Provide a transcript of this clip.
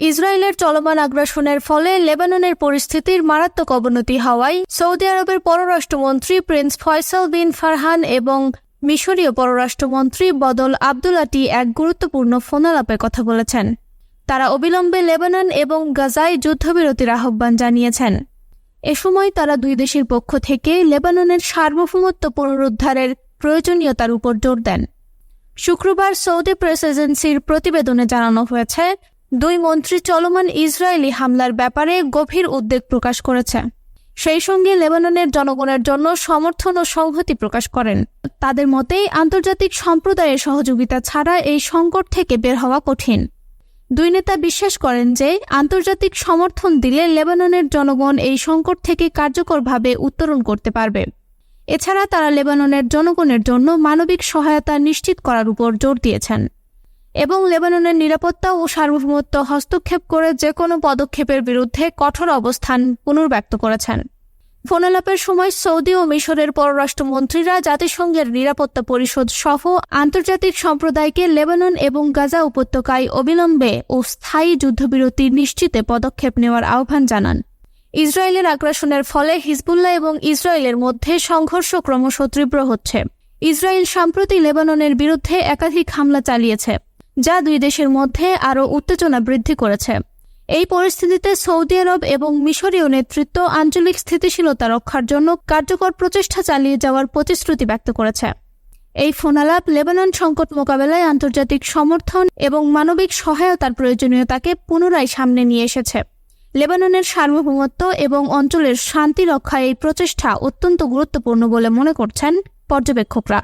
ইসরায়েলের চলমান আগ্রাসনের ফলে লেবাননের পরিস্থিতির মারাত্মক অবনতি হওয়ায় সৌদি আরবের পররাষ্ট্রমন্ত্রী প্রিন্স ফয়সাল বিন ফারহান এবং মিশরীয় পররাষ্ট্রমন্ত্রী বদল আবদুলাটি এক গুরুত্বপূর্ণ ফোনালাপে কথা বলেছেন। তারা অবিলম্বে লেবানন এবং গাজায় যুদ্ধবিরতির আহ্বান জানিয়েছেন। এ সময় তারা দুই দেশের পক্ষ থেকে লেবাননের সার্বভৌমত্ব পুনরুদ্ধারের প্রয়োজনীয়তার উপর জোর দেন। শুক্রবার সৌদি প্রেস এজেন্সির প্রতিবেদনে জানানো হয়েছে দুই মন্ত্রী চলমান ইসরায়েলি হামলার ব্যাপারে গভীর উদ্বেগ প্রকাশ করেছে। সেই সঙ্গে লেবাননের জনগণের জন্য সমর্থন ও সংহতি প্রকাশ করেন। তাদের মতেই আন্তর্জাতিক সম্প্রদায়ের সহযোগিতা ছাড়া এই সংকট থেকে বের হওয়া কঠিন। দুই নেতা বিশ্বাস করেন যে আন্তর্জাতিক সমর্থন দিলে লেবাননের জনগণ এই সংকট থেকে কার্যকরভাবে উত্তরণ করতে পারবে। এছাড়া তারা লেবাননের জনগণের জন্য মানবিক সহায়তা নিশ্চিত করার উপর জোর দিয়েছেন। এবং লেবাননের নিরাপত্তা ও সার্বভৌমত্ব হস্তক্ষেপ করে যে কোনো পদক্ষেপের বিরুদ্ধে কঠোর অবস্থান পুনর্ব্যক্ত করেছেন। ফোনালাপের সময় সৌদি ও মিশরের পররাষ্ট্রমন্ত্রীরা জাতিসংঘের নিরাপত্তা পরিষদ সহ আন্তর্জাতিক সম্প্রদায়কে লেবানন এবং গাজা উপত্যকায় অবিলম্বে ও স্থায়ী যুদ্ধবিরতি নিশ্চিতে পদক্ষেপ নেওয়ার আহ্বান জানান। ইসরায়েলের আগ্রাসনের ফলে হিজবুল্লাহ এবং ইসরায়েলের মধ্যে সংঘর্ষ ক্রমশ তীব্র হচ্ছে। ইসরায়েল সম্প্রতি লেবাননের বিরুদ্ধে একাধিক হামলা চালিয়েছে। যা দুই দেশের মধ্যে আরও উত্তেজনা বৃদ্ধি করেছে। এই পরিস্থিতিতে সৌদি আরব এবং মিশরীয় নেতৃত্ব আঞ্চলিক স্থিতিশীলতা রক্ষার জন্য কার্যকর প্রচেষ্টা চালিয়ে যাওয়ার প্রতিশ্রুতি ব্যক্ত করেছে। এই ফোনালাপ লেবানন সংকট মোকাবেলায় আন্তর্জাতিক সমর্থন এবং মানবিক সহায়তার প্রয়োজনীয়তাকে পুনরায় সামনে নিয়ে এসেছে। লেবাননের সার্বভৌমত্ব এবং অঞ্চলের শান্তি রক্ষায় এই প্রচেষ্টা অত্যন্ত গুরুত্বপূর্ণ বলে মনে করছেন পর্যবেক্ষকরা।